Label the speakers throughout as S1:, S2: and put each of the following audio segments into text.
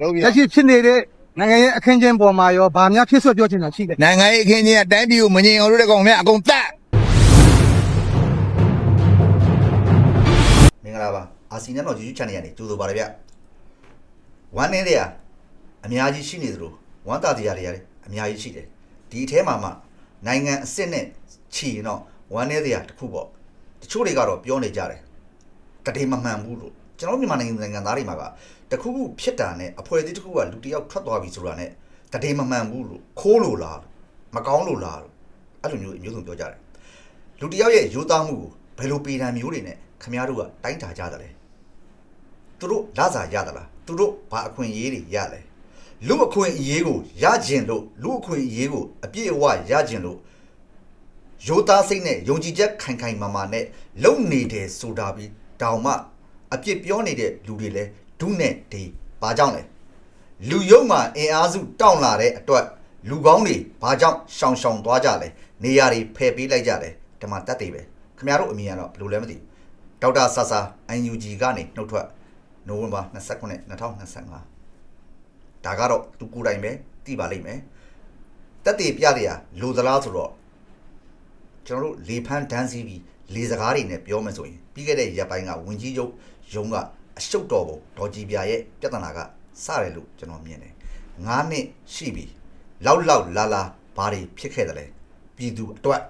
S1: လုပ်ပြ
S2: လက်ရှိဖြစ်နေတဲ့နိုင်ငံရဲ့အခင်းကျင်းပေါ်မှာရောဗာများဖြစ်ဆွပြောချင်တာရှိတယ်
S1: နိုင်ငံရေးအခင်းချင်းကတိုင်းပြည်ကိုမငြိမ်အောင်လုပ်တဲ့ကောင်များအကုန်တတ်
S3: မင်္ဂလာပါအာစီနက်တော် YouTube channel ကနေကြိုဆိုပါရဗျဝမ်းနေတဲ့ကအများကြီးရှိနေသလိုဝမ်းသာတရားတွေရတယ်အများကြီးရှိတယ်ဒီအထဲမှာမှနိုင်ငံအစ်စ်နဲ့ချီရင်တော့ဝမ်းနေတရားတစ်ခုပေါ့တချို့တွေကတော့ပြောနေကြတယ်တတိမမှန်ဘူးလို့ကျွန်တော်မြန်မာနိုင်ငံနိုင်ငံသားတွေမှာက တခုခုဖြစ်တာနဲ့အဖွဲ့အစည်းတစ်ခုကလူတစ်ယောက်ထွက်သွားပြီဆိုတာနဲ့တတိမမှန်ဘူးလို့ခိုးလို့လားမကောင်းလို့လားလို့အဲ့လိုမျိုးအမျိုးစုံပြောကြတယ်လူတစ်ယောက်ရဲ့ရိုးသားမှုကိုဘယ်လိုပေတံမျိုးတွေနဲ့ခမားတို့ကတိုင်းတာကြသလဲသူတို့လာစာရသလားသူတို့ဘာအခွင့်အရေးတွေရလဲလူအခွင့်အရေးကိုရကျင်လို့လူအခွင့်အရေးကိုအပြည့်အဝရကျင်လို့ရိုးသားစိတ်နဲ့ယုံကြည်ချက်ခိုင်ခိုင်မာမာနဲ့လုံနေတယ်ဆိုတာပြီးတောင်မှအပြစ်ပြောနေတဲ့လူတွေလဲ ဒုနဲ့ဒီဘာကြောင့်လဲလူယုံမှာအင်အားစုတောင့်လာတဲ့အတွက်လူကောင်းတွေဘာကြောင့်ရှောင်ရှောင်သွားကြလဲနေရာတွေဖယ်ပေးလိုက်ကြတယ်ဒီမှာတက်တယ်ပဲခင်ဗျားတို့အမြင်ကတော့ဘယ်လိုလဲမသိဘူးဒေါက်တာဆာဆာ UNG ကနေနှုတ်ထွက်နိုဝင်ဘာ29 2025ဒါကတော့သူကိုယ်တိုင်ပဲသိပါလိမ့်မယ်တက်တယ်ပြတယ်ရလိုသလားဆိုတော့ကျွန်တော်တို့လေဖန်းဒန်းစီပြီးလေစကားတွေနဲ့ပြောမယ်ဆိုရင်ပြီးခဲ့တဲ့ရက်ပိုင်းကဝင်ကြီးချုပ်ရုံးက အရှုပ်တော်ပုံဒေါ်ကြီးပြရဲ့ပြဿနာကစတယ်လို့ကျွန်တော်မြင်တယ်။9နှစ်ရှိပြီ။လောက်လောက်လာလာဘာတွေဖြစ်ခဲ့တယ်လဲ။ပြည်သူအတွက်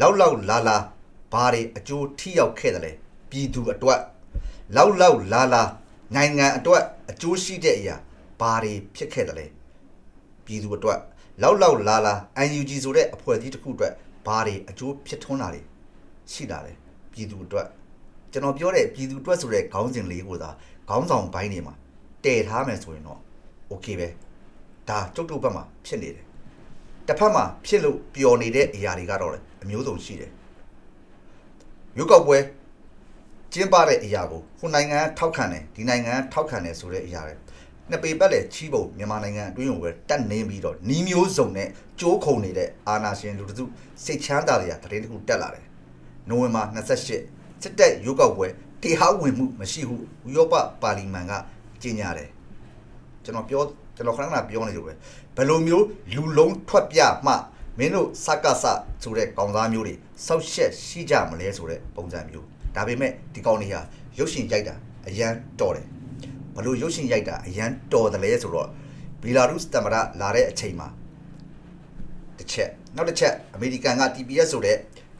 S3: လောက်လောက်လာလာဘာတွေအကျိုးထိရောက်ခဲ့တယ်လဲ။ပြည်သူအတွက်လောက်လောက်လာလာနိုင်ငံအတွက်အကျိုးရှိတဲ့အရာဘာတွေဖြစ်ခဲ့တယ်လဲ။ပြည်သူအတွက်လောက်လောက်လာလာ UNG ဆိုတဲ့အဖွဲ့အစည်းတစ်ခုအတွက်ဘာတွေအကျိုးဖြစ်ထွန်းတာတွေရှိတာလဲပြည်သူအတွက် ကျွန်တော်ပြောတဲ့ပြည်သူအတွက်ဆိုတဲ့ခေါင်းစဉ်လေးကိုသာခေါင်းဆောင်ပိုင်းတွေမှာတည်ထားမယ်ဆိုရင်တော့ okay ပဲဒါကျုပ်တို့ဘက်မှာဖြစ်နေတယ်တစ်ဖက်မှာဖြစ်လို့ပျော်နေတဲ့အရာတွေကတော့လေအမျိုးစုံရှိတယ်ရုပ်ောက်ပွဲကျင်းပတဲ့အရာကိုဟိုနိုင်ငံကထောက်ခံတယ်ဒီနိုင်ငံကထောက်ခံတယ်ဆိုတဲ့အရာတွေနှစ်ပေပတ်လေချီးပုံမြန်မာနိုင်ငံအတွင်းကိုပဲတက်နေပြီးတော့နီးမျိုးစုံနဲ့ကြိုးခုံနေတဲ့အာနာရှင်လူတစုစိတ်ချမ်းသာတွေကတရင်တစ်ခုတက်လာတယ်။နိုဝင်ဘာ28 စစ်တပ်ရုပ်ောက်ပွဲတေဟာဝင်မှုမရှိဟုဥရောပပါလီမန်ကကြေညာတယ်။ကျွန်တော်ပြောကျွန်တော်ခဏခဏပြောနေလို့ပဲဘယ်လိုမျိုးလူလုံးထွက်ပြမှမင်းတို့စကစဆိုတဲ့ကောင်သားမျိုးတွေစောက်ရှက်ရှိကြမလဲဆိုတဲ့ပုံစံမျိုးဒါပေမဲ့ဒီကောင်တွေဟာရုပ်ရှင်ရိုက်တာအရန်တော်တယ်ဘလို့ရုပ်ရှင်ရိုက်တာအရန်တော်တယ်လဲဆိုတော့ဘီလာရုစ်တမရလာတဲ့အချိန်မှာတစ်ချက်နောက်တစ်ချက်အမေရိကန်က TPS ဆိုတဲ့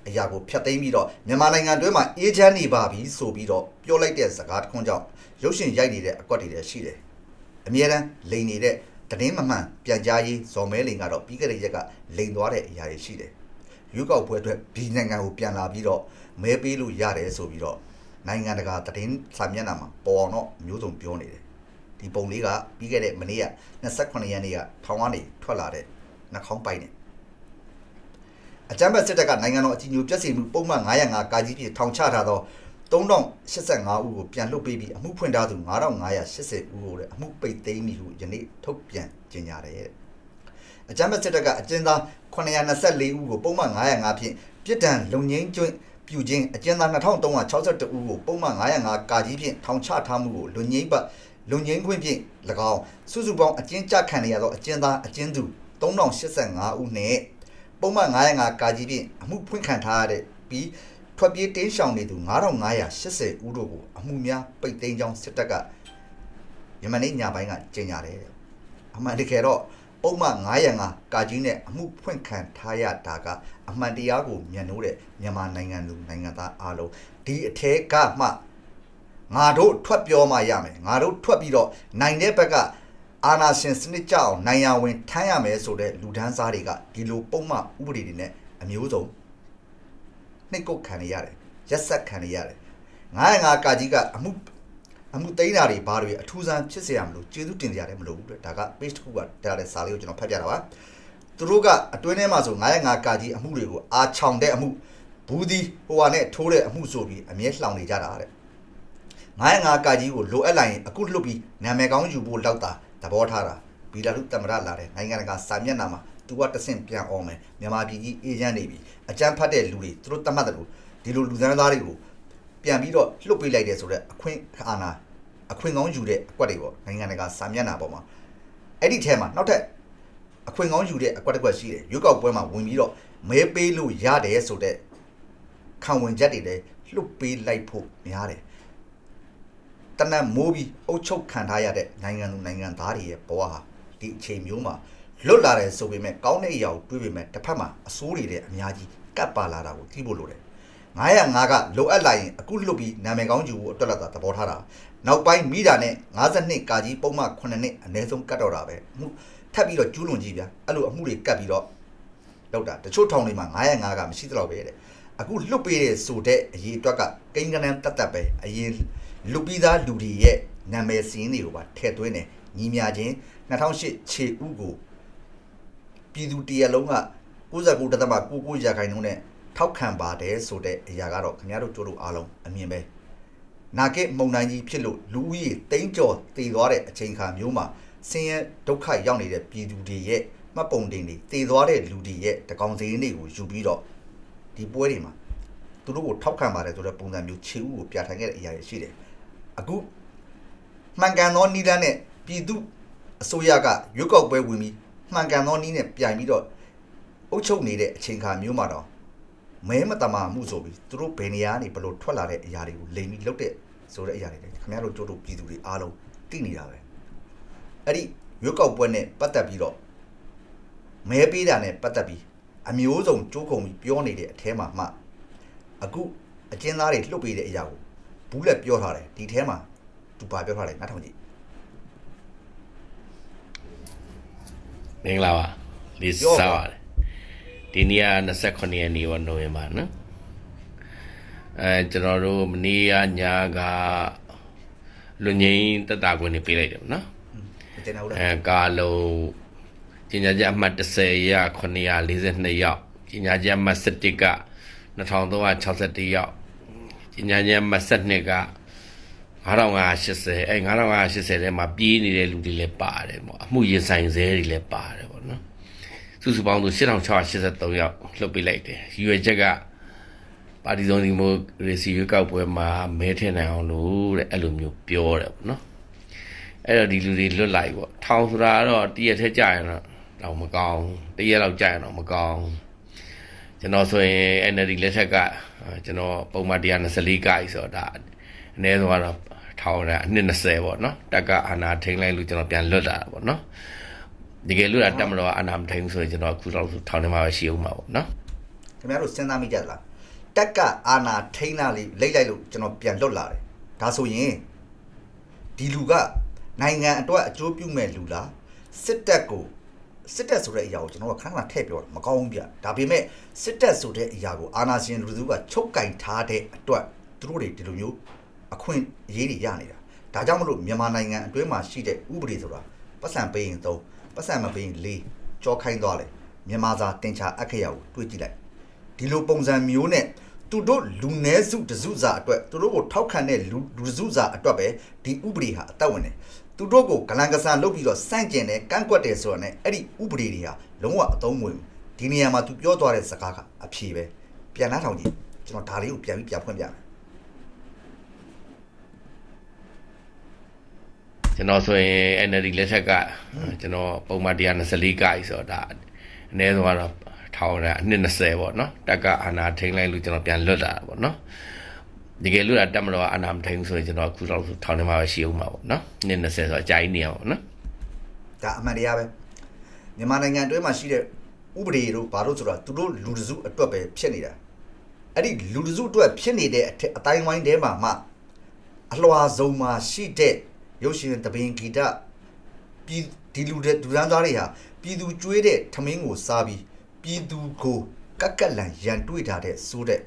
S3: အရာကိုဖျက်သိမ်းပြီးတော့မြန်မာနိုင်ငံတွင်းမှာအေဂျင့်နေပါပြီဆိုပြီးတော့ပြောလိုက်တဲ့စကားတစ်ခွန်းကြောင့်ရုပ်ရှင်ရိုက်နေတဲ့အကွက်တွေလည်းရှိတယ်အမြဲတမ်းလိန်နေတဲ့တင်းမမှန်ပြန်ကြားရေးဇော်မဲလိန်ကတော့ပြီးခဲ့တဲ့ရက်ကလိန်သွားတဲ့အရာတွေရှိတယ်ရွေးကောက်ပွဲအတွက်ဘီနိုင်ငံကိုပြန်လာပြီးတော့မဲပေးလို့ရတယ်ဆိုပြီးတော့နိုင်ငံတကာသတင်းစာမျက်နှာမှာပေါ်အောင်တော့မျိုးစုံပြောနေတယ်ဒီပုံလေးကပြီးခဲ့တဲ့မနေ့က28ရက်နေ့ကထောင်ကနေထွက်လာတဲ့နှာခေါင်းပိုက်နဲ့ အကြမ်းဖက်စစ်တပ်ကနိုင်ငံတော်အကြီးအကျယ်ပြည့်စုံမှုပုံမှန်905ကာကြီးပြည့်ထောင်ချထားသော3085ဦးကိုပြန်လွှတ်ပေးပြီးအမှုဖွင့်ထားသူ9580ဦးကိုလည်းအမှုပိတ်သိမ်းပြီဟုယနေ့ထုတ်ပြန်ကြေညာတယ်တဲ့အကြမ်းဖက်စစ်တပ်ကအကျဉ်းသား924ဦးကိုပုံမှန်905ဖြင့်ပြစ်ဒဏ်လုံငင်းကျွင်းပြုခြင်းအကျဉ်းသား2362ဦးကိုပုံမှန်905ကာကြီးဖြင့်ထောင်ချထားမှုကိုလုံငင်းပတ်လုံငင်းခွင့်ဖြင့်၎င်းစုစုပေါင်းအကျဉ်းချခံရသောအကျဉ်းသားအကျဉ်းသူ3085ဦးနှင့် ပုံမှန်905ကာကြီးဖြင့်အမှုဖွင့်ခံထားရတဲ့ပြီးထွက်ပြေးတင်းရှောင်နေသူ9580ဦးတို့ကိုအမှုများပိတ်သိမ်းကြောင်းစစ်တပ်ကယမနေ့ညပိုင်းကကြေညာတယ်တဲ့အမှန်တကယ်တော့ပုံမှန်905ကာကြီးနဲ့အမှုဖွင့်ခံထားရတာကအမှန်တရားကိုမြင်လို့တဲ့မြန်မာနိုင်ငံလူနိုင်ငံသားအားလုံးဒီအထဲကမှငါတို့ထွက်ပြောမှရမယ်ငါတို့ထွက်ပြီးတော့နိုင်တဲ့ဘက်က အာနာရှင်စနစ်ကြအောင်နိုင်ရဝင်ထမ်းရမယ်ဆိုတဲ့လူဒန်းစားတွေကဒီလိုပုံမှန်ဥပဒေတွေနဲ့အမျိုးစုံနှိတ်ကုတ်ခံရရတယ်ရက်ဆက်ခံရရတယ်905ကာကြီးကအမှု အမှုသိမ်းတာတွေဘာတွေအထူးဆန်းဖြစ်เสียရမလို့ကျေးဇူးတင်ကြရတယ်မလို့ဘူးတဲ့ဒါက page တစ်ခုကတက်တဲ့စာလေးကိုကျွန်တော်ဖတ်ပြတာပါသူတို့ကအတွင်းထဲမှာဆို905ကာကြီးအမှုတွေကိုအာချောင်တဲ့အမှုဘူးဒီဟိုဟာနဲ့ထိုးတဲ့အမှုဆိုပြီးအမြဲလှောင်နေကြတာတဲ့905ကာကြီးကိုလိုအပ်လိုက်ရင်အခုလှုပ်ပြီးနာမည်ကောင်းယူဖို့လောက်တာ သဘောထားတာဘီလာလူတမရလာတဲ့နိုင်ငံတကာစာမျက်နှာမှာသူကတဆင့်ပြန်အောင်မယ်မြန်မာပြည်ကြီးအေဂျင့်နေပြီအကြမ်းဖတ်တဲ့လူတွေသူတို့တတ်မှတ်တယ်လို့ဒီလိုလူသန်းသားတွေကိုပြန်ပြီးတော့လှုပ်ပေးလိုက်တယ်ဆိုတော့အခွင့်အာဏာအခွင့်ကောင်းယူတဲ့အကွက်တွေပေါ့နိုင်ငံတကာစာမျက်နှာပေါ်မှာအဲ့ဒီထဲမှာနောက်ထပ်အခွင့်ကောင်းယူတဲ့အကွက်တစ်ကွက်ရှိတယ်ရွေးကောက်ပွဲမှာဝင်ပြီးတော့မဲပေးလို့ရတယ်ဆိုတဲ့ခံဝင်ချက်တွေလည်းလှုပ်ပေးလိုက်ဖို့များတယ် တနတ်မိုးပြီးအုတ်ချုပ်ခံထားရတဲ့နိုင်ငံသူနိုင်ငံသားတွေရဲ့ဘဝဟာဒီအချိန်မျိုးမှာလွတ်လာတယ်ဆိုပေမဲ့ကောင်းတဲ့အရာကိုတွေးပေမဲ့တစ်ဖက်မှာအဆိုးတွေလည်းအများကြီးကပ်ပါလာတာကိုသိဖို့လိုတယ်905ကလိုအပ်လိုက်ရင်အခုလွတ်ပြီးနာမည်ကောင်းယူဖို့အတွက်လာတာသဘောထားတာနောက်ပိုင်းမိတာနဲ့52ကာကြီးပုံမှန်9နှစ်အနည်းဆုံးကတ်တော့တာပဲအမှုထပ်ပြီးတော့ကျူးလွန်ကြည့်ဗျာအဲ့လိုအမှုတွေကတ်ပြီးတော့လောက်တာတချို့ထောင်တွေမှာ905ကမရှိတော့ပဲတဲ့အခုလွတ်ပေးတဲ့ဆိုတဲ့အရေးအတွက်ကကိန်းကနန်းတတ်တတ်ပဲအရင် လွတ်ပြီးသားလူတွေရဲ့နာမည်စင်းတွေကိုပါထည့်သွင်းတယ်ညီမြချင်း2008ခြေဥကိုပြည်သူတရလုံးက69.99ရာခိုင်နှုန်းနဲ့ထောက်ခံပါတယ်ဆိုတဲ့အရာကတော့ခင်ဗျားတို့တို့တို့အားလုံးအမြင်ပဲနာကစ်မုံတိုင်းကြီးဖြစ်လို့လူဦးရေတိမ့်ကျော်တည်သွားတဲ့အချိန်ခါမျိုးမှာဆင်းရဲဒုက္ခရောက်နေတဲ့ပြည်သူတွေရဲ့မှတ်ပုံတင်တွေတည်သွားတဲ့လူတွေရဲ့တကောင်စီတွေကိုယူပြီးတော့ဒီပွဲတွေမှာသူတို့ကိုထောက်ခံပါတယ်ဆိုတဲ့ပုံစံမျိုးခြေဥကိုပြဋ္ဌာန်းခဲ့တဲ့အရာတွေရှိတယ် အခုမှန်ကန်သောနိဒန်းနဲ့ပြည်သူအစိုးရကရွက်ကောက်ပွဲဝင်ပြီးမှန်ကန်သောနည်းနဲ့ပြိုင်ပြီးတော့အုပ်ချုပ်နေတဲ့အချိန်ခါမျိုးမှာတော့မဲမတမာမှုဆိုပြီးသူတို့ဘယ်နေရာကနေဘလို့ထွက်လာတဲ့အရာတွေကိုလိမ်ပြီးလုပ်တဲ့ဆိုတဲ့အရာတွေလေခင်ဗျားတို့တို့တို့ပြည်သူတွေအားလုံးသိနေတာပဲအဲ့ဒီရွက်ကောက်ပွဲနဲ့ပတ်သက်ပြီးတော့မဲပေးတာနဲ့ပတ်သက်ပြီးအမျိုးစုံကြိုးခုံပြီးပြောနေတဲ့အထဲမှာမှအခုအကျဉ်းသားတွေလှုပ်ပေးတဲ့အရာကို ဘူးလက်ပြောထားတယ်ဒီထဲမှာသူပါပြောထားတယ်နားထောင်ကြည့်
S4: မင်္ဂလာပါလေး
S3: ပြောပါ
S4: စားပါတယ်ဒီနေ့က29ရက်နေ့ပါနိုဝင်ဘာနော်အဲကျွန်တော်တို့မနေ့ကညကလူငင်းတက်တာခွင့်နေပေးလိုက်တယ်ပေါ့နော်
S3: မတင်ဘူးလား
S4: အဲကာလုံးပညာချက်အမှတ်30ရ942ရောက်ပညာချက်အမှတ်17က2361ရောက် ပညာချက်အမှတ်12က9580အဲ9580ထဲမှာပြေးနေတဲ့လူတွေလည်းပါတယ်ပေါ့အမှုရင်ဆိုင်စဲတွေလည်းပါတယ်ပေါ့နော်စုစုပေါင်းဆို8683ရောက်လှုပ်ပေးလိုက်တယ်ရွေချက်ကပါတီစုံဒီမိုရေစီရွေးကောက်ပွဲမှာမဲထည့်နိုင်အောင်လို့တဲ့အဲ့လိုမျိုးပြောတယ်ပေါ့နော်အဲ့တော့ဒီလူတွေလွတ်လိုက်ပေါ့ထောင်ဆိုတာကတော့တရက်ထဲကြာရင်တော့တော့မကောင်းတရက်လောက်ကြာရင်တော့မကောင်း ကျွန်တော်ဆိုရင် NLD လက်ထက်ကအာကျွန်တော်ပုံမှန်124ကကြီးဆိုတော့ဒါအနည်းဆုံးကတော့ထောင်တာအနှစ်20ပေါ့နော်တက်ကအာနာထိန်လိုက်လို့ကျွန်တော်ပြန်လွတ်လာတာပေါ့နော်တကယ်လွတ်တာတက်မလို့အာနာမထိန်ဘူးဆိုရင်ကျွန်တော်အခုတော့ထောင်ထဲမှာပဲရှိအောင်ပါပေါ့နော်
S3: ခင်ဗျားတို့စဉ်းစားမိကြသလားတက်ကအာနာထိန်းလာလေးလိမ့်လိုက်လို့ကျွန်တော်ပြန်လွတ်လာတယ်ဒါဆိုရင်ဒီလူကနိုင်ငံအတွက်အကျိုးပြုမဲ့လူလားစစ်တပ်ကို စစ်တပ်ဆိုတဲ့အရာကိုကျွန်တော်ကခဏခဏထည့်ပြောတာမကောင်းဘူးဗျဒါပေမဲ့စစ်တပ်ဆိုတဲ့အရာကိုအာနာရှင်လူစုကချုပ်ကင်ထားတဲ့အတွက်သူတို့တွေဒီလိုမျိုးအခွင့်အရေးတွေရနေတာဒါကြောင့်မလို့မြန်မာနိုင်ငံအတွင်းမှာရှိတဲ့ဥပဒေဆိုတာပတ်စံပေးရင်သုံးပတ်စံမပေးရင်လေးကြောခိုင်းသွားတယ်မြန်မာစာတင်ချာအက္ခရာကိုတွေးကြည့်လိုက်ဒီလိုပုံစံမျိုးနဲ့သူတို့လူနည်းစုတစုစာအတွက်သူတို့ကိုထောက်ခံတဲ့လူလူတစုစာအတွက်ပဲဒီဥပဒေဟာအသက်ဝင်တယ် သူတို့ကိုဂလန်ကစားလုပ်ပြီးတော့စန့်ကျင်တယ်ကန့်ကွက်တယ်ဆိုတော့ ਨੇ အဲ့ဒီဥပဒေတွေဟာလုံးဝအသုံးမဝင်ဘူးဒီနေရာမှာသူပြောသွားတဲ့စကားကအဖြေပဲပြန်နှားထောင်ကြည့်ကျွန်တော်ဒါလေးကိုပြန်ပြီးပြန်ဖွင့်ပြမယ်
S4: ကျွန်တော်ဆိုရင် NLD လက်ထက်ကအာကျွန်တော်ပုံမှန်124ကကြီးဆိုတော့ဒါအနည်းဆုံးကတော့ထောင်တာအနှစ်20ပေါ့နော်တက်ကအာနာထိန်လိုက်လို့ကျွန်တော်ပြန်လွတ်လာတာပေါ့နော် တကယ်လွတ်တာတက်မလို့အာနာမထိန်ဘူးဆိုရင်ကျွန်တော်အခုတော့ထောင်ထဲမှာပဲရှိအောင်ပါပေါ့နော်နှစ်20ဆိုတော့အကြိုင်းနေအောင်ပေါ့နော်
S3: ဒါအမှန်တရားပဲမြန်မာနိုင်ငံအတွင်းမှာရှိတဲ့ဥပဒေတို့ဘာလို့ဆိုတော့သူတို့လူတစုအတွက်ပဲဖြစ်နေတာအဲ့ဒီလူတစုအတွက်ဖြစ်နေတဲ့အထက်အတိုင်းဝိုင်းထဲမှာမှအလွာဆုံးမှာရှိတဲ့ရုပ်ရှင်တပင်ဂီတပြည်ဒီလူတဲ့ဒူရန်သားတွေဟာပြည်သူကျွေးတဲ့ထမင်းကိုစားပြီးပြည်သူကိုကက်ကက်လန်ရန်တွေးထားတဲ့စိုးတဲ့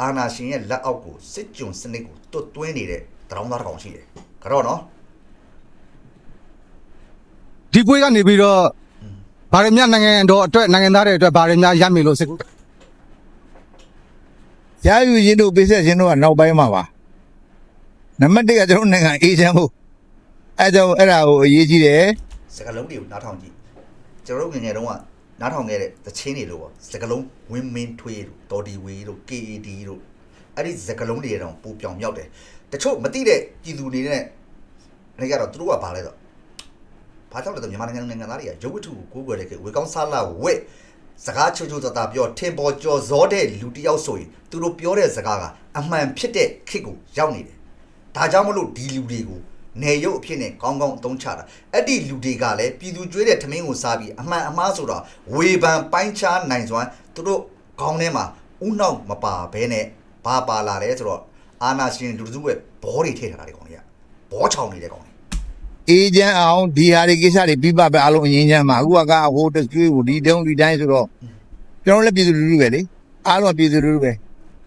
S3: အာနာရှင်ရဲ့လက်အောက်ကိုစစ်ကြုံစနစ်ကိုတွတ်သွင်းနေတဲ့တရောင်းသားတစ်ကောင်ရှိတယ်ကြောတော့နော်
S2: ဒီပွဲကနေပြီးတော့ဗာရမြနိုင်ငံတော်အတွက်နိုင်ငံသားတွေအတွက်ဗာရမြရမယ်လို့စစ်
S1: ရယူရင်တို့ပေးဆက်ခြင်းတို့ကနောက်ပိုင်းမှာပါနံပါတ်1ကကျွန်တော်နိုင်ငံအေဂျင့်ဖို့အဲကြောင့်အဲ့ဒါကိုအရေးကြီးတယ်
S3: စကလုံးတွေကိုနားထောင်ကြည့်ကျွန်တော်တို့ငယ်ငယ်တုန်းက နားထောင်ခဲ့တဲ့သချင်းတွေလို့ပေါ့စကလုံးဝင်းမင်းထွေးတို့တော်ဒီဝေးတို့ KAD တို့အဲ့ဒီစကလုံးတွေတောင်ပူပြောင်မြောက်တယ်တချို့မသိတဲ့ပြည်သူတွေနဲ့အဲ့ကတော့သူတို့ကဘာလဲတော့ဘာကြောင့်လဲတော့မြန်မာနိုင်ငံနိုင်ငံသားတွေကရုပ်ဝတ္ထုကိုကိုးကွယ်တဲ့ခေတ်ဝေကောင်းစားလာဝက်စကားချိုချိုတတာပြောထင်ပေါ်ကျော်စောတဲ့လူတစ်ယောက်ဆိုရင်သူတို့ပြောတဲ့စကားကအမှန်ဖြစ်တဲ့ခေတ်ကိုရောက်နေတယ်ဒါကြောင့်မလို့ဒီလူတွေကို နေရုပ်အဖြစ်နဲ့ကောင်းကောင်းအသုံးချတာအဲ့ဒီလူတွေကလည်းပြည်သူကျွေးတဲ့ထမင်းကိုစားပြီးအမှန်အမှားဆိုတော့ဝေဖန်ပိုင်းခြားနိုင်စွမ်းသူတို့ခေါင်းထဲမှာဥနှောက်မပါဘဲနဲ့ဘာပါလာလဲဆိုတော့အာနာရှင်လူစုရဲ့ဘောတွေထည့်ထားတာတွေကောင်တွေကဘောချောင်နေတဲ့ကောင်တွေ
S1: အေဂျင့်အောင်ဒီဟာတွေကိစ္စတွေပြီးပါပဲအလုံးအရင်ချမ်းမှာအခုကကဟိုတကျွေးကိုဒီတုံးဒီတိုင်းဆိုတော့ကျွန်တော်လည်းပြည်သူလူထုပဲလေအားလုံးပြည်သူလူထုပဲ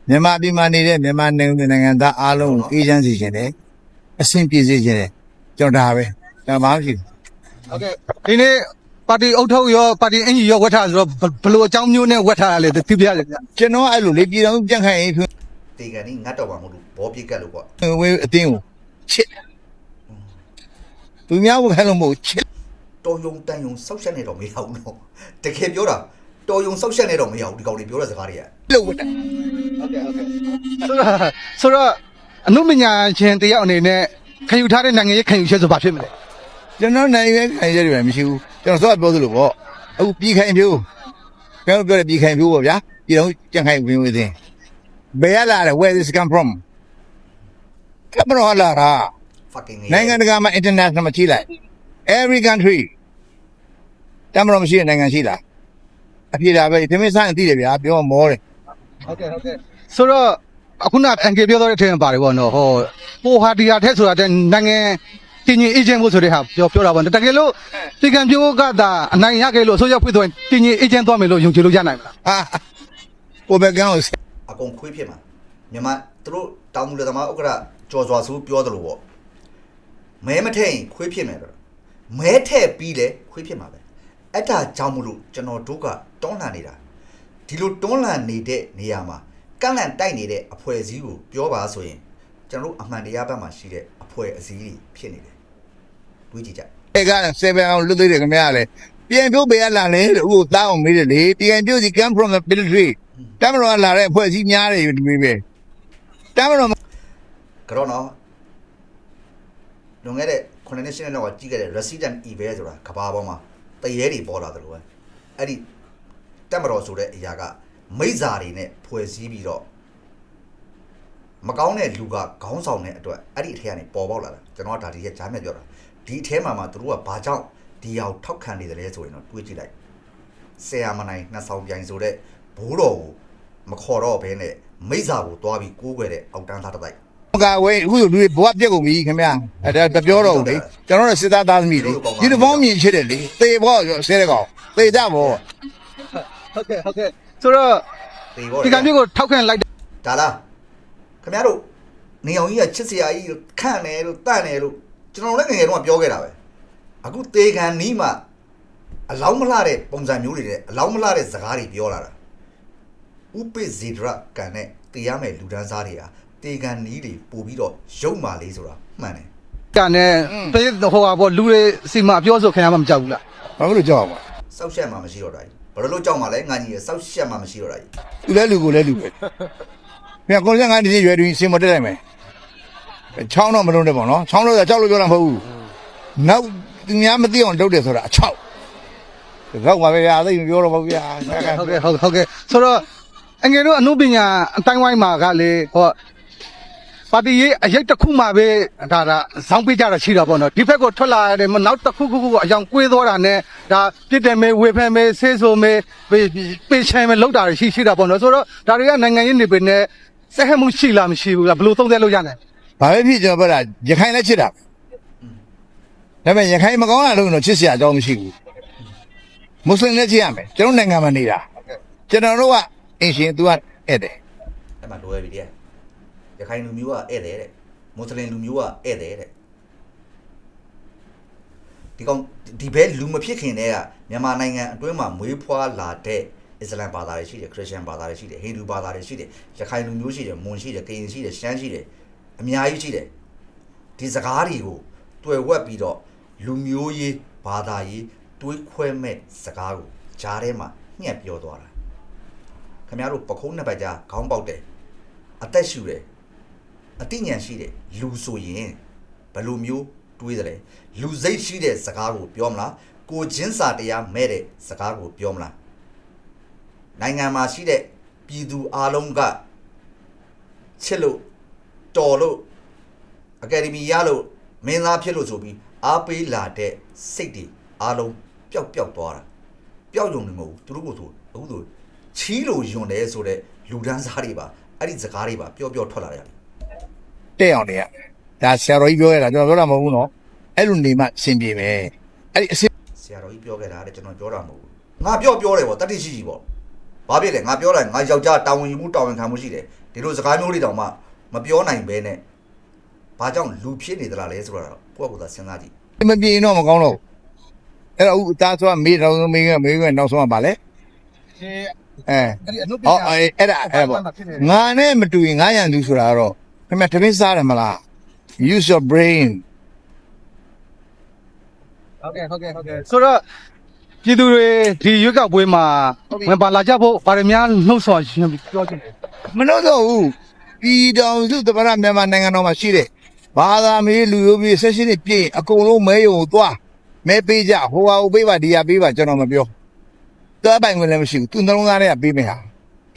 S1: မြန်မာပြည်မှာနေတဲ့မြန်မာနိုင်ငံနိုင်ငံသားအားလုံးကိုအေဂျင့်စီခြင်းတယ် အဆင်ပြေစေခြင်းတယ်ကျွန်တော်ဒါပဲကျွန်တော်ဘာမှမရှိဘူး
S2: ဟုတ်ကဲ့ဒီနေ့ပါတီအုပ်ထုပ်ရောပါတီအင်ကြီးရောဝတ်ထားဆိုတော့ဘဘလို့အကြောင်းမျိုးနဲ့ဝတ်ထားရလဲသိပြရလေဗျ
S1: ကျွန်တော်အဲ့လိုလေပြည်တော်ကြန့်ခိုင်ရင်ဖြင့်
S3: တေကန်นี่ငတ်တော့မှာမဟုတ်ဘူးဘောပြစ်ကတ်လို့ပေါ့
S1: ဝေးအတင်းကိုချစ်သူများဘခိုင်းလို့မဟုတ်ချစ်
S3: တော်ယုံတန်ယုံစောက်ရှက်နေတော့မရဘူးနော်တကယ်ပြောတာတော်ယုံစောက်ရှက်နေတော့မရဘူးဒီကောင်တွေပြောတဲ့စကားတွေက
S1: လို့ဝတ်တာ
S2: ဟုတ်ကဲ့ဟုတ်ကဲ့ဆိုတော့ဆိုတော့ အနုပညာရှင်တယောက်အနေနဲ့ခံယူထားတဲ့နိုင်ငံရေးခံယူချက်ဆိုဘာဖြစ်မလဲ
S1: ကျွန်တော်နိုင်ရဲခိုင်ရဲတယ်မရှိဘူးကျွန်တော်စောပြောသလိုပေါ့အခုပြည်ခိုင်ဖြိုးကျွန်တော်ပြောတဲ့ပြည်ခိုင်ဖြိုးပေါ့ဗျာပြည်တော်ကြန့်ခိုင်ဝင်ဝင်တင်ဘယ်ရလာလဲ where this come from ကမ္ဘာလာတာ
S3: fucking
S1: နိုင်ငံတကာမှာ international မှာကြီးလိုက် every country တမတော်မရှိတဲ့နိုင်ငံရှိလားအပြေတာပဲပြင်းပြဆိုင်အသိတယ်ဗျာပြောမောတယ်
S2: ဟုတ်ကဲ့ဟုတ်ကဲ့ဆိုတော့ အခုနအန်ကေပြောတော့တဲ့အထင်ပါတယ်ပေါ့နော်ဟောပိုဟာဒီယာထက်ဆိုတာတဲ့နိုင်ငံတင်ကြီးအေဂျင့်ဖို့ဆိုတဲ့ဟာပြောပြောတာပေါ့နော်တကယ်လို့ဒီကံပြိုးကသာအနိုင်ရခဲ့လို့အစိုးရဖွဲ့သွားရင်တင်ကြီးအေဂျင့်သွားမယ်လို့ယုံကြည်လို့ရနိုင်မလား
S1: ဟာကိုပဲကန်းကို
S3: အကုန်ခွေးဖြစ်မှာမြန်မာသူတို့တောင်မူလသမားဥက္ကရာကြော်စွာဆိုပြောသလိုပေါ့မဲမထည့်ရင်ခွေးဖြစ်မယ်တော့မဲထည့်ပြီးလဲခွေးဖြစ်မှာပဲအဲ့ဒါကြောင့်မလို့ကျွန်တော်တို့ကတွန်းလှန်နေတာဒီလိုတွန်းလှန်နေတဲ့နေရာမှာ ကန့်လန့်တိုက်နေတဲ့အဖွဲ့အစည်းကိုပြောပါဆိုရင်ကျွန်တော်တို့အမှန်တရားဘက်မှာရှိတဲ့အဖွဲ့အစည်းတွေဖြစ်နေတယ်တွေးကြည့်ကြ
S1: အဲက7အောင်လွတ်သေးတယ်ခင်ဗျာလေပြန်ပြုတ်ပေးရလာလေလို့အခုတောင်းအောင်မေးတယ်လေပြန်ပြုတ်စီ come from the military တမတော်ကလာတဲ့အဖွဲ့အစည်းများတယ်ဒီမေးပဲတမတော်
S3: ကတော့နော်လွန်ခဲ့တဲ့9နှစ်10နှစ်လောက်ကကြီးခဲ့တဲ့ resident evil ဆိုတာကဘာပေါ်မှာတရေတွေပေါ်လာတယ်လို့ပဲအဲ့ဒီတက်မတော်ဆိုတဲ့အရာက မိစ္ဆာတွေနဲ့ဖွဲ့စည်းပြီးတော့မကောင်းတဲ့လူကခေါင်းဆောင်တဲ့အတွက်အဲ့ဒီအထက်ကနေပေါ်ပေါက်လာတာကျွန်တော်ကဒါဒီရဲ့ဂျားမြတ်ပြောတာဒီအထဲမှာမှသူတို့ကဘာကြောင့်ဒီဟာကိုထောက်ခံနေတယ်လဲဆိုရင်တော့တွေးကြည့်လိုက်ဆရာမနိုင်နှစ်ဆောင်ပြိုင်ဆိုတဲ့ဘိုးတော်ကိုမခေါ်တော့ဘဲနဲ့မိစ္ဆာကိုတွားပြီးကိုးကွယ်တဲ့အောက်တန်းသားတစ်တိုက်
S1: ကဝေးအခုလူတွေဘဝပြက်ကုန်ပြီခင်ဗျာအဲဒါတပြောတော့ဘူးလေကျွန်တော်တို့စစ်သားသားသမီးလေဒီလိုပေါင်းမြင်ချစ်တယ်လေသေဘောဆဲတဲ့ကောင်သေကြဘော
S2: ဟုတ်ကဲ့ဟုတ်ကဲ့ ဆိုတော့
S3: တေပေါ့
S2: ဒီကံပြိုးကိုထောက်ခံလိုက်တဲ့
S3: ဒါလားခင်ဗျားတို့နေအောင်ကြီးကချစ်စရာကြီးကိုခန့်တယ်လို့တန့်တယ်လို့ကျွန်တော်လည်းငယ်ငယ်တုန်းကပြောခဲ့တာပဲအခုတေခံနီးမှအလောင်းမလှတဲ့ပုံစံမျိုးတွေတဲ့အလောင်းမလှတဲ့စကားတွေပြောလာတာဥပိဇေဒရကန်နဲ့တရားမဲ့လူဒန်းစားတွေဟာတေခံနီးတွေပို့ပြီးတော့ရုပ်မာလေးဆိုတာမှန်တယ်
S2: ကနဲ့ပေးဟိုဟာပေါ့လူတွေစီမပြောဆိုခင်ဗျားမကြောက်ဘူးလား
S1: ဘာလို့ကြောက်ပါ
S3: စောက်ရှက်မှမရှိတော့တာကြီး ဘယ်လိုလုပ်ကြောက်မှလဲငါကြီးရစောက်ရှက်မှမရှိတော့တာကြီး
S1: သူလဲလူကိုလဲလူပဲပြန်ကိုယ်ကငါဒီရွယ်တွင်စင်မတက်နိုင်မယ်ချောင်းတော့မလုံးနဲ့ပေါ့နော်ချောင်းလို့ကြောက်လို့ပြောတာမဟုတ်ဘူးနောက်သူများမသိအောင်လုပ်တယ်ဆိုတာအချောက်တော့ပါပဲဗျာသိမပြောတော့ပါဘူးဗျာ
S2: ဟုတ်ကဲ့ဟုတ်ဟုတ်ကဲ့ဆိုတော့အငယ်တို့အနုပညာအတိုင်းဝိုင်းမှာကလေဟောပါတီရေးအရိတ်တစ်ခုမှပဲဒါဒါဇောင်းပေးကြတာရှိတာပေါ့နော်ဒီဘက်ကိုထွက်လာရတယ်နောက်တစ်ခုခုခုအယောင်ကွေးသွားတာနဲ့ ဒါပြစ်တယ်မေဝေဖန်မေဆေးဆိုမေပေးပေးချင်မေလောက်တာရှိရှိတာပေါ့နော်ဆိုတော့ဒါတွေကနိုင်ငံရေးနေပင်နဲ့စက်ဟမှုရှိလားမရှိဘူးလားဘယ်လိုသုံးသပ်လို့ရနိုင်
S1: ဘာပဲဖြစ်ကျွန်တော်ပြောတာရခိုင်လည်းချစ်တာဒါပေမဲ့ရခိုင်မကောင်းတာလို့တော့ချစ်စရာအကြောင်းမရှိဘူးမွတ်စလင်လည်းချစ်ရမယ်ကျွန်တော်နိုင်ငံမှာနေတာကျွန်တော်တို့ကအင်ရှင်သူကဧည့်တယ်
S3: အဲ့မှာလိုရပြီတဲ့ရခိုင်လူမျိုးကဧည့်တယ်တဲ့မွတ်စလင်လူမျိုးကဧည့်တယ်တဲ့ ဒီကောင်ဒီဘဲလူမဖြစ်ခင်တည်းကမြန်မာနိုင်ငံအတွင်းမှာမွေးဖွားလာတဲ့အစ္စလမ်ဘာသာတွေရှိတယ်ခရစ်ယာန်ဘာသာတွေရှိတယ်ဟိန္ဒူဘာသာတွေရှိတယ်ရခိုင်လူမျိုးရှိတယ်မွန်ရှိတယ်ကရင်ရှိတယ်ရှမ်းရှိတယ်အများကြီးရှိတယ်ဒီစကားတွေကိုတွေ့ဝက်ပြီးတော့လူမျိုးရေးဘာသာရေးတွေးခွဲမဲ့စကားကိုကြားထဲမှာညှက်ပြောသွားတာခင်ဗျားတို့ပခုံးနှစ်ပတ်ကြားခေါင်းပေါက်တယ်အသက်ရှူတယ်အတိညာဏ်ရှိတယ်လူဆိုရင်ဘယ်လိုမျိုး တွေးတယ်လေလူစိတ်ရှိတဲ့စကားကိုပြောမလားကိုချင်းစာတရားမဲ့တဲ့စကားကိုပြောမလားနိုင်ငံမှာရှိတဲ့ပြည်သူအလုံးကချစ်လို့တော်လို့အကယ်ဒမီရလို့မင်းသားဖြစ်လို့ဆိုပြီးအားပေးလာတဲ့စိတ်တွေအလုံးပျောက်ပျောက်သွားတာပျောက်ယုံနေမဟုတ်ဘူးသူတို့ကိုဆိုအခုဆိုချီးလို့ယွန်တယ်ဆိုတဲ့လူဒန်းစားတွေပါအဲ့ဒီစကားတွေပါပျော့ပျော့ထွက်လာတယ်
S1: တဲ့အောင်တွေက ဒါဆရာတော်ကြီးပြောရတာကျွန်တော်ပြောတာမဟုတ်ဘူးနော်အဲ့လိုနေမှအဆင်ပြေမယ်အဲ့ဒီအဆင်
S3: ဆရာတော်ကြီးပြောခဲ့တာတဲ့ကျွန်တော်ပြောတာမဟုတ်ဘူးငါပြောပြောတယ်ပေါ့တတိရှိရှိပေါ့ဘာဖြစ်လဲငါပြောလိုက်ငါယောက်ျားတာဝန်ယူမှုတာဝန်ခံမှုရှိတယ်ဒီလိုစကားမျိုးတွေတောင်မှမပြောနိုင်ဘဲနဲ့ဘာကြောင့်လူဖြစ်နေသလားလဲဆိုတော့ကိုယ့်ကိုယ်သာစဉ်းစားကြည့်
S1: မပြေရင်တော့မကောင်းတော့ဘူးအဲ့တော့ဦးသားဆိုမေးတော့မေးကမေးကနောက်ဆုံးကပါလေ
S2: ဒီ
S1: အဲ
S2: အဲ့ဒီအနုပ
S1: ဟော
S2: ညာ
S1: အဲ့အဲ့ဒါအဲ့ပေါ့ငါနဲ့မတူရင်ငါရန်သူဆိုတာကတော့ခင်ဗျတမင်းစားတယ်မလား use your brain
S2: ဟုတ်ကဲ့ဟုတ်ကဲ့ဟုတ်ကဲ့ဆိုတော့ပြည်သူတွေဒီရွက်ကောက်ပွဲမှာဝင်ပါလာကြဖို့ဗာရမများနှုတ်ဆော်ရှင်ပြောချင်တယ်
S1: မလို့တော့ဘူးပြည်တော်စုတပရမြန်မာနိုင်ငံတော်မှာရှိတဲ့ဘာသာမေးလူမျိုးပြည်ဆက်ရှင်တွေပြင်အကုန်လုံးမဲယုံကိုသွားမဲပေးကြဟိုဟာဟိုပေးပါဒီဟာပေးပါကျွန်တော်မပြောသွားပိုင်ဝင်လည်းမရှိဘူးသူနှလုံးသားထဲကပေးမယ်ဟာ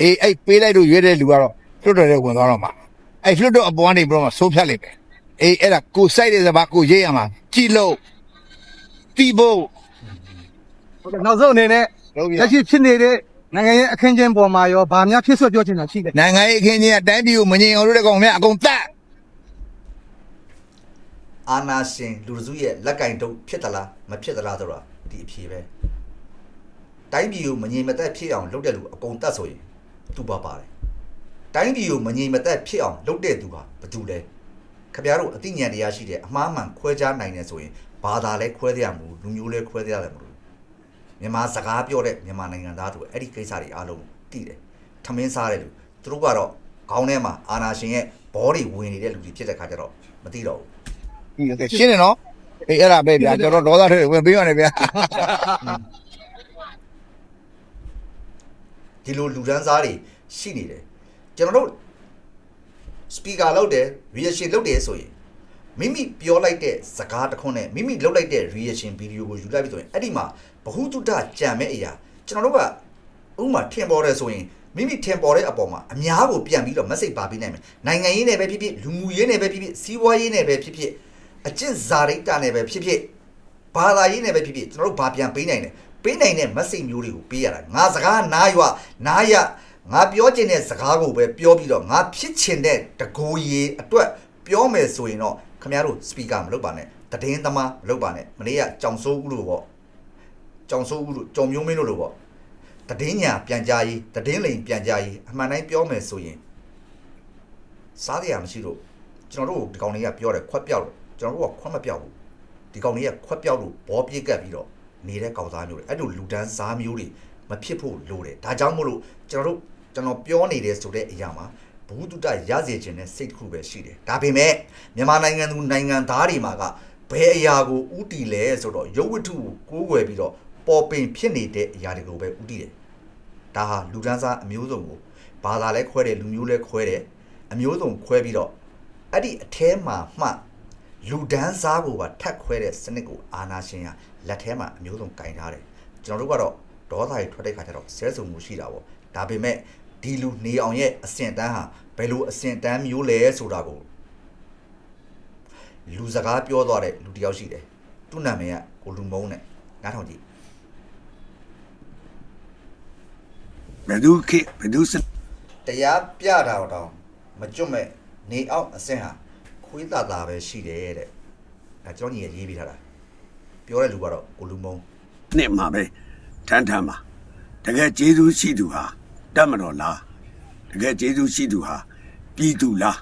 S1: အေးအဲ့ပေးလိုက်လို့ရွေးတဲ့လူကတော့လွတ်တော်တဲ့ဝင်သွားတော့မှာအဲ့လွတ်တော်အပေါ်ကနေပြီးတော့မှဆိုးဖြတ်လိုက်မယ် အေးအဲ့ဒါကိုစိုက်တဲ့စပါးကိုရေးရမှာကြည်လို့တီးဖို့
S2: ဟုတ်ကဲ့နောက်ဆုံးအနေနဲ့
S1: လုပ်ရ
S2: လက်ရှိဖြစ်နေတဲ့နိုင်ငံရဲ့အခင်းကျင်းပေါ်မှာရောဗာများဖြစ်ဆွပြောချင်တာရှိတယ်
S1: နိုင်ငံရေးအခင်းချင်းကတိုင်းပြည်ကိုမငြိမ်အောင်လုပ်တဲ့ကောင်များအကုန်တတ်
S3: အာနာရှင်လူတစုရဲ့လက်ကင်တုပ်ဖြစ်သလားမဖြစ်သလားဆိုတော့ဒီအဖြေပဲတိုင်းပြည်ကိုမငြိမ်မသက်ဖြစ်အောင်လုပ်တဲ့လူအကုန်တတ်ဆိုရင်သူပါပါတယ်တိုင်းပြည်ကိုမငြိမ်မသက်ဖြစ်အောင်လုပ်တဲ့သူဟာဘယ်သူလဲ ခင်ဗျားတို့အသိဉာဏ်တရားရှိတယ်အမှားမှန်ခွဲခြားနိုင်တယ်ဆိုရင်ဘာသာလဲခွဲသေးရမလို့လူမျိုးလဲခွဲသေးရတယ်မလို့မြန်မာစကားပြောတဲ့မြန်မာနိုင်ငံသားတို့အဲ့ဒီကိစ္စတွေအားလုံးသိတယ်ထမင်းစားတဲ့လူသူတို့ကတော့ခေါင်းထဲမှာအာနာရှင်ရဲ့ဘောတွေဝင်နေတဲ့လူတွေဖြစ်တဲ့ခါကျတော့မသိတော့ဘူး
S1: ဒီကဲရှင်းနေနော်အေးအဲ့ဒါပဲဗျာကျွန်တော်ဒေါသတွေဝင်ပေးရနေဗျာ
S3: ဒီလိုလူဒန်းစားတွေရှိနေတယ်ကျွန်တော်တို့ speaker လောက်တယ် reaction လုပ်တယ်ဆိုရင်မိမိပြောလိုက်တဲ့စကားတစ်ခွန်းနဲ့မိမိလုပ်လိုက်တဲ့ reaction video ကိုယူလိုက်ပြီဆိုရင်အဲ့ဒီမှာဘ ഹു တုတကြံမဲ့အရာကျွန်တော်တို့ကဥပမာထင်ပေါ်တယ်ဆိုရင်မိမိထင်ပေါ်တဲ့အပေါ်မှာအများကိုပြန်ပြီးတော့ message ပါပေးနိုင်မယ်နိုင်ငံရေးနယ်ပဲဖြစ်ဖြစ်လူမှုရေးနယ်ပဲဖြစ်ဖြစ်စီးပွားရေးနယ်ပဲဖြစ်ဖြစ်အကျင့်ဇာတိတ်တာနယ်ပဲဖြစ်ဖြစ်ဘာသာရေးနယ်ပဲဖြစ်ဖြစ်ကျွန်တော်တို့ဘာပြန်ပေးနိုင်တယ်ပေးနိုင်တဲ့ message မျိုးတွေကိုပေးရတာငါစကားနားရွနားရ ငါပြောချင်တဲ့စကားကိုပဲပြောပြီးတော့ငါဖြစ်ချင်တဲ့တကိုယ်ရေးအတွက်ပြောမယ်ဆိုရင်တော့ခင်ဗျားတို့ speaker မလုပ်ပါနဲ့တည်င်းသမားမလုပ်ပါနဲ့မနေ့ကကြောင်စိုးဦးလို့ပေါ့ကြောင်စိုးဦးလို့ကြောင်မျိုးမင်းတို့လို့ပေါ့တည်င်းညာပြန်ကြားရေးတည်င်းလိန်ပြန်ကြားရေးအမှန်တိုင်းပြောမယ်ဆိုရင်စားရမရှိလို့ကျွန်တော်တို့ဒီကောင်လေးကပြောတယ်ခွက်ပြောက်လို့ကျွန်တော်တို့ကခွက်မပြောက်ဘူးဒီကောင်လေးကခွက်ပြောက်လို့ဘောပြေးကပ်ပြီးတော့နေတဲ့ကောင်သားမျိုးတွေအဲ့လိုလူဒန်းစားမျိုးတွေမဖြစ်ဖို့လိုတယ်ဒါကြောင့်မို့လို့ကျွန်တော်တို့ ကျွန်တော်ပြောနေတယ်ဆိုတဲ့အရာမှာဘုဟုတ္တရစေခြင်းနဲ့စိတ်တစ်ခုပဲရှိတယ်ဒါပေမဲ့မြန်မာနိုင်ငံသူနိုင်ငံသားတွေမှာကဘယ်အရာကိုဥတီလဲဆိုတော့ရုပ်ဝတ္ထုကိုကိုးကွယ်ပြီးတော့ပေါ်ပင်ဖြစ်နေတဲ့အရာတွေကိုပဲဥတီတယ်ဒါဟာလူဒန်းစားအမျိုးစုံကိုဘာသာလဲခွဲတယ်လူမျိုးလဲခွဲတယ်အမျိုးစုံခွဲပြီးတော့အဲ့ဒီအแทမှာမှလူဒန်းစားကိုပါထပ်ခွဲတဲ့စနစ်ကိုအာနာရှင်ကလက်ထဲမှာအမျိုးစုံကင်ထားတယ်ကျွန်တော်တို့ကတော့ဒေါသတွေထွက်တဲ့ခါကျတော့ဆဲဆုံမှုရှိတာပေါ့ဒါပေမဲ့ ဒီလူနေအောင်ရဲ့အစင်တန်းဟာဘယ်လိုအစင်တန်းမျိုးလဲဆိုတာကိုလူစကားပြောသွားတဲ့လူတစ်ယောက်ရှိတယ်သူ့နာမည်ကကိုလူမုံနဲ့နားထောင်ကြည့်
S5: ဘယ်သူခေဘယ်သူစ
S3: တရားပြတာတော့မကျွတ်မဲ့နေအောင်အစင်ဟာခွေးသာသာပဲရှိတယ်တဲ့အဲကျွန်တော်ညီရေးပြထားတာပြောတဲ့လူကတော့ကိုလူမုံ
S5: နှစ်မှာပဲထန်းထန်းမှာတကယ်ကျေးဇူးရှိသူဟာ တတ်မတော်လားတကယ်ကျေးဇူးရှိသူဟာပြည်သူလား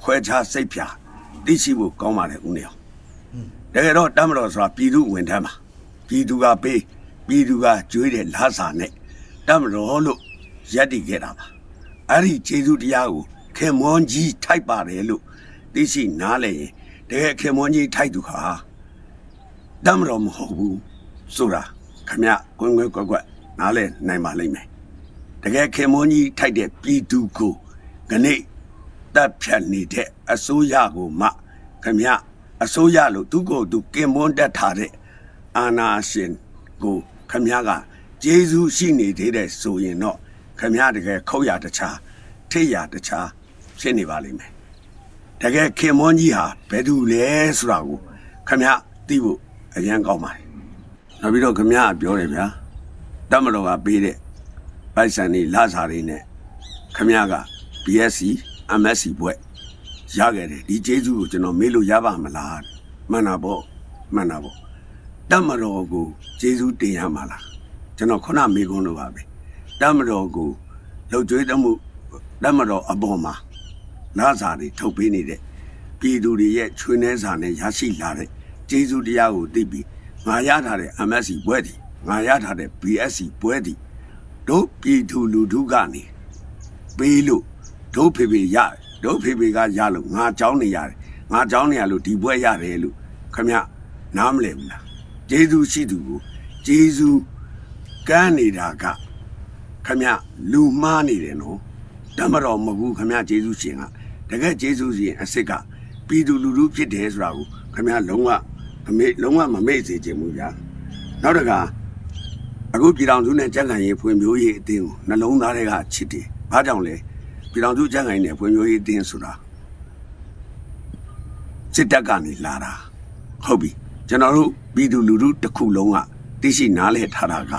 S5: ခွဲခြားစိတ်ဖြာသိရှိဖို့ကောင်းပါတယ်ဦးနေအောင်တကယ်တော့တတ်မတော်ဆိုတာပြည်သူဝင်ထမ်းမှာပြည်သူကပေးပြည်သူကကြွေးတဲ့လားစာနဲ့တတ်မတော်လို့ရက်တည်ခဲ့တာပါအဲ့ဒီကျေးဇူးတရားကိုခင်မွန်ကြီးထိုက်ပါတယ်လို့သိရှိနားလဲရင်တကယ်ခင်မွန်ကြီးထိုက်သူဟာတမ်းမတော်မဟုတ်ဘူးဆိုတာခမကွင်းကွင်းကွက်ကွက်နားလဲနိုင်ပါလိမ့်မယ် တကယ်ခင်မွန်ကြီးထိုက်တဲ့ပြည်သူကိုခနေ့တပ်ဖြတ်နေတဲ့အစိုးရကိုမှခမအစိုးရလို့သူကိုယ်သူကင်မွန်းတက်ထားတဲ့အာနာရှင်ကိုခမည်းကဂျေဇုရှိနေသေးတဲ့ဆိုရင်တော့ခမည်းတကယ်ခုတ်ရတခြားထိတ်ရတခြားဖြစ်နေပါလိမ့်မယ်တကယ်ခင်မွန်းကြီးဟာဘယ်သူလဲဆိုတာကိုခမည်းသိဖို့အရန်ကောင်းပါတယ်နောက်ပြီးတော့ခမည်းကပြောတယ်ဗျာတမတော်ကပေးတဲ့ ပိုက်ဆံတွေလာစားတွေနဲ့ခမည်းက BSc MSc ဘွဲ့ရခဲ့တယ်ဒီကျေးဇူးကိုကျွန်တော်မေးလို့ရပါမလားမှန်တာပေါ့မှန်တာပေါ့တတ်မတော်ကိုကျေးဇူးတင်ရမှာလားကျွန်တော်ခုနမေးခွန်းလို့ပါပဲတတ်မတော်ကိုလှုပ်ကြွေးတမှုတတ်မတော်အပေါ်မှာလာစာတွေထုတ်ပေးနေတဲ့ပြည်သူတွေရဲ့ချွေးနှဲစာနဲ့ရရှိလာတဲ့ကျေးဇူးတရားကိုသိပြီးငါရထားတဲ့ MSc ဘွဲ့ဒီငါရထားတဲ့ BSc ဘွဲ့ဒီ တို့ပြည်သူလူထုကနေ ပေးလို့ဒုဖေဖေရတယ်ဒုဖေဖေကရလို့ငါเจ้าနေရတယ်ငါเจ้าနေရလို့ဒီဘွဲရတယ်လို့ခမနားမလဲဘူးလားဂျေဇူးရှိသူကိုဂျေဇူးကမ်းနေတာကခမလူမှားနေတယ်နော်တမတော်မဟုတ်ဘူးခမဂျေဇူးရှင်ကတကယ်ဂျေဇူးရှင်အစ်စ်ကပြည်သူလူထုဖြစ်တယ်ဆိုတာကိုခမလုံးဝအမေလုံးဝမမေ့စေချင်ဘူးဗျာနောက်တက အခုပြည်တော်စုနဲ့ကြက်ကန်ရေးဖွံ့ဖြိုးရေးအတင်းကိုနှလုံးသားတွေကချစ်တယ်။ဘာကြောင့်လဲပြည်တော်စုကြက်ကန်ရေးနဲ့ဖွံ့ဖြိုးရေးအတင်းဆိုတာစစ်တပ်ကနေလာတာဟုတ်ပြီကျွန်တော်တို့ပြည်သူလူထုတစ်ခုလုံးကသိရှိနားလည်ထားတာက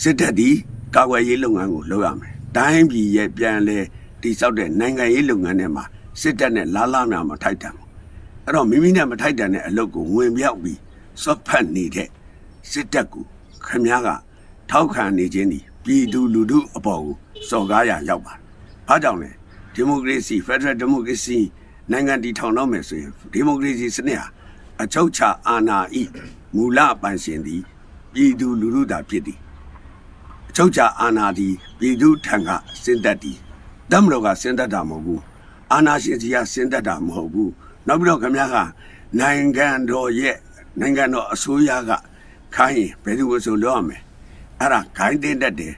S5: စစ်တပ်ဒီကာကွယ်ရေးလုပ်ငန်းကိုလုပ်ရမယ်။တိုင်းပြည်ရဲ့ပြန်လဲတိစောက်တဲ့နိုင်ငံရေးလုပ်ငန်းတွေမှာစစ်တပ်နဲ့လာလာများမထိုက်တန်ဘူး။အဲ့တော့မိမိနဲ့မထိုက်တန်တဲ့အလုပ်ကိုဝင်ပြောက်ပြီးစော့ဖတ်နေတဲ့စစ်တပ်ကို ခမည်းကထောက်ခံနေခြင်းဒီပြည်သူလူထုအပေါ်ကိုစော်ကားရရောက်ပါတယ်။ဘာကြောင့်လဲဒီမိုကရေစီဖက်ဒရယ်ဒီမိုကရေစီနိုင်ငံတည်ထောင်တော့မယ်ဆိုရင်ဒီမိုကရေစီစနစ်ဟာအချုပ်ချာအာဏာဤမူလပိုင်ရှင်သည်ပြည်သူလူထုသာဖြစ်သည်အချုပ်ချာအာဏာသည်ပြည်သူထံကစင်သက်သည်တမတော်ကစင်သက်တာမဟုတ်ဘူးအာဏာရှင်ကြီးကစင်သက်တာမဟုတ်ဘူးနောက်ပြီးတော့ခမည်းကနိုင်ငံတော်ရဲ့နိုင်ငံတော်အစိုးရက ခိုင်းရင်ဘယ်သူကိုဆိုလို့ရမယ်အဲ့ဒါခိုင်းတဲ့တက်တယ်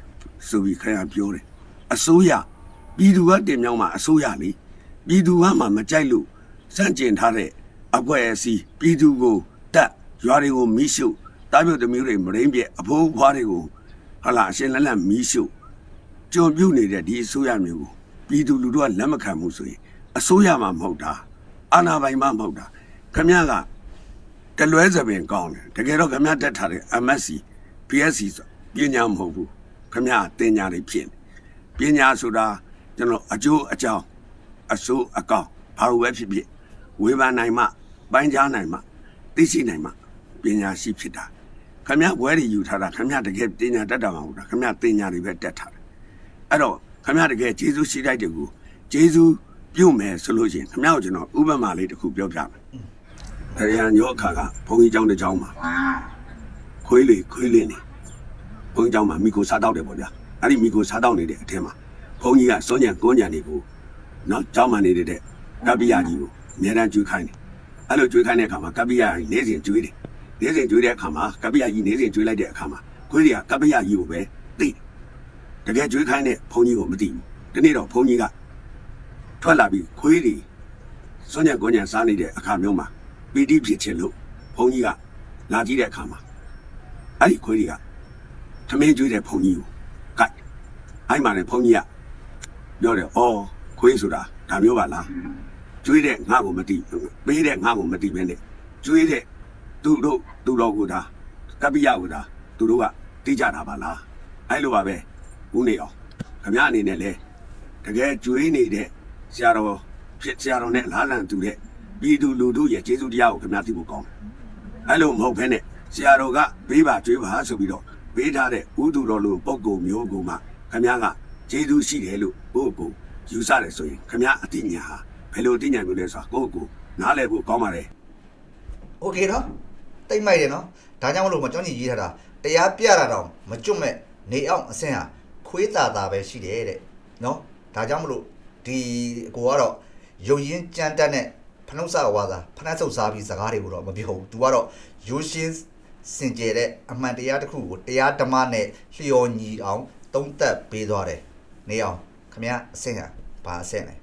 S5: ဆိုပြီးခင်ဗျာပြောတယ်အစိုးရပြည်သူကတင်မြောင်းမှာအစိုးရလေပြည်သူကမှမကြိုက်လို့စန့်ကျင်ထားတဲ့အကွက်အစီပြည်သူကိုတက်ရွာတွေကိုမိရှုတားပြုတ်သမီးတွေမရင်းပြက်အဖိုးဖွားတွေကိုဟာလာအရှင်လက်လက်မိရှုကြုံပြုတ်နေတဲ့ဒီအစိုးရမျိုးကိုပြည်သူလူထုကလက်မခံဘူးဆိုရင်အစိုးရမှမဟုတ်တာအာဏာပိုင်မှမဟုတ်တာခင်ဗျားက တလွဲစပင်ကောင်းတယ်တကယ်တော့ခမရတက်ထားတဲ့ MSc PSc ဆိုပညာမဟုတ်ဘူးခမရတင်ညာတွေဖြစ်ပညာဆိုတာကျွန်တော်အကျိုးအကြောင်းအဆိုးအကောင်းဘာလို့ပဲဖြစ်ဖြစ်ဝေဖန်နိုင်မှပိုင်းခြားနိုင်မှသိရှိနိုင်မှပညာရှိဖြစ်တာခမရဘွဲတွေယူထားတာခမရတကယ်ပညာတတ်တာမဟုတ်တာခမရတင်ညာတွေပဲတက်ထားတယ်အဲ့တော့ခမရတကယ်ဂျေဇုရှိတိုက်တယ်ကိုဂျေဇုပြုတ်မယ်ဆိုလို့ရှိရင်ခမရကိုကျွန်တော်ဥပမာလေးတစ်ခုပြောပြမယ် ခရယံရောအခါကဘုန်းကြီးကျောင်းတစ်ကျောင်းမှာခွေးလေခွေးလေးနေဘုန်းကြီးကျောင်းမှာမိကိုစားတောက်တယ်ပေါ့ဗျာအဲ့ဒီမိကိုစားတောက်နေတဲ့အထက်မှာဘုန်းကြီးကစောညံကိုညံနေကိုနော်ကျောင်းမှာနေတဲ့ကပ္ပိယကြီးကိုအများတန်းကျွေးခိုင်းတယ်အဲ့လိုကျွေးခိုင်းတဲ့အခါမှာကပ္ပိယကြီးနေစဉ်ကျွေးတယ်နေစဉ်ကျွေးတဲ့အခါမှာကပ္ပိယကြီးနေစဉ်ကျွေးလိုက်တဲ့အခါမှာခွေးတွေကကပ္ပိယကြီးကိုပဲသိတယ်တကယ်ကျွေးခိုင်းတဲ့ဘုန်းကြီးကိုမသိဘူးဒီနေ့တော့ဘုန်းကြီးကထွက်လာပြီးခွေးတွေစောညံကိုညံစားနေတဲ့အခါမျိုးမှာ ပီတိဖြစ်ခြင်းလို့ဘုန်းကြီးကလာကြည့်တဲ့အခါမှာအဲ့ဒီခွေးတွေကသမင်းကျွေးတဲ့ဘုန်းကြီးကိုကတ်အဲ့မှာလည်းဘုန်းကြီးကပြောတယ်အော်ခွေးဆိုတာဒါမျိုးပါလားကျွေးတဲ့ငါ့ကိုမသိပေးတဲ့ငါ့ကိုမသိပဲနဲ့ကျွေးတဲ့သူတို့သူတော်ကိုဒါကပ္ပိယကိုဒါသူတို့ကသိကြတာပါလားအဲ့လိုပါပဲဦးနေအောင်ခမရအနေနဲ့လေတကယ်ကျွေးနေတဲ့ဆရာတော်ဖြစ်ဆရာတော်နဲ့လားလန်တူတဲ့ ပြည်သူလူထုရဲ့ကျေးဇူးတရားကိုခင်ဗျားသိဖို့ကောင်းတယ်။အဲ့လိုမဟုတ်ဘဲနဲ့ဆရာတော်ကပေးပါကျွေးပါဆိုပြီးတော့ပေးထားတဲ့ဥဒုတော်လိုပုံကုံမျိုးကုံမှာခင်ဗျားကကျေးဇူးရှိတယ်လို့ကိုယ့်ကိုယူဆတယ်ဆိုရင်ခင်ဗျားအတိညာဟာဘယ်လိုအတိညာမျိုးလဲဆိုတာကိုယ့်ကိုနားလည်ဖို့ကောင်းပါတယ်။
S3: Okay နော်။တိတ်မိုက်တယ်နော်။ဒါကြောင့်မလို့မကျွန်တော်ရေးထားတာတရားပြတာတော့မကျွတ်မဲ့နေအောင်အဆင့်ဟာခွေးတာတာပဲရှိတယ်တဲ့။နော်။ဒါကြောင့်မလို့ဒီကိုကတော့ယုံရင်ကြမ်းတမ်းတဲ့ ဖနှုတ်ဆဝါသာဖနှက်ဆုပ်စားပြီးစကားတွေကိုတော့မပြောဘူး तू ကတော့ရိုးရှင်းစင်ကြယ်တဲ့အမှန်တရားတစ်ခုကိုတရားဓမ္မနဲ့လျော်ညီအောင် သုံးသပ်ပေးသွားတယ်နေအောင်ခမရအစင်ဟာဘာအစင်လဲ